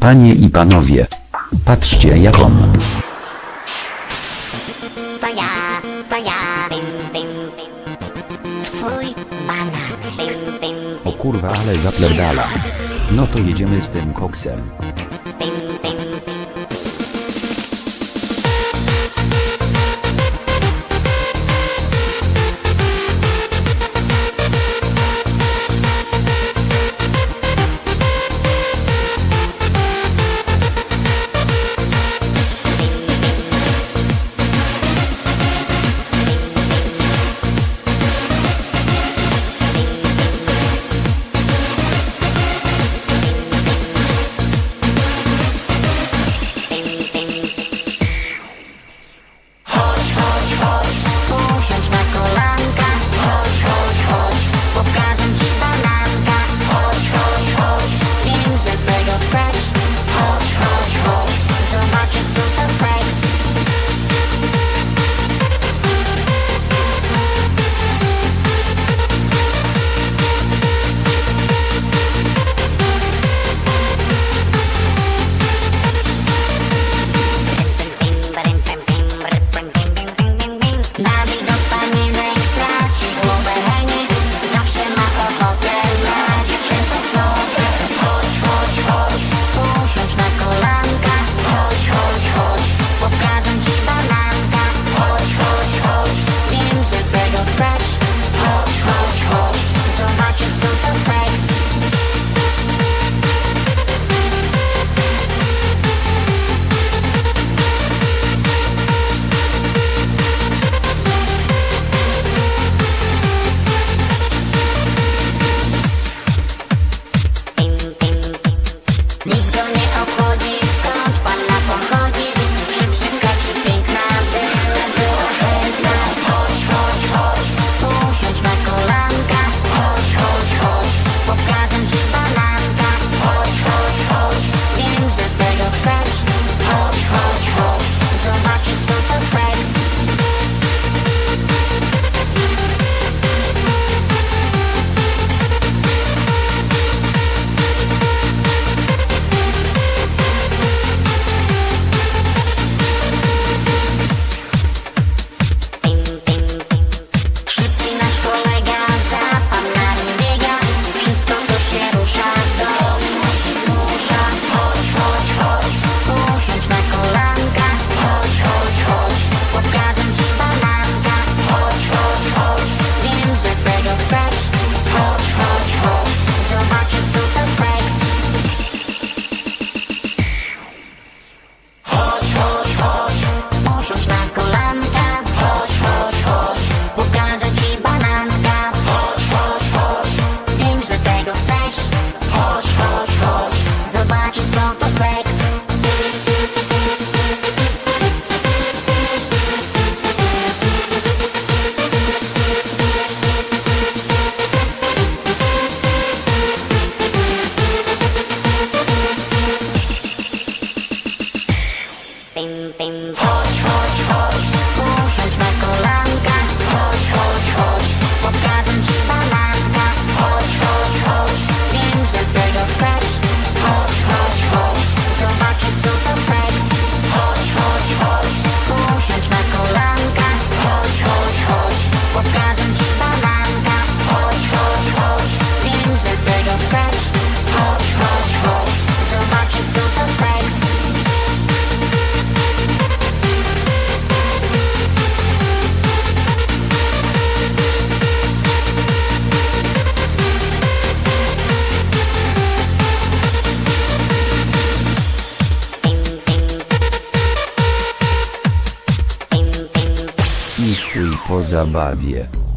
Panie i panowie, patrzcie jaką. To ja, to ja, bim, bim, bim. Twój banan, bim, bim, bim. O kurwa, ale zaplerdala. No to jedziemy z tym koksem. Rosa Bávia.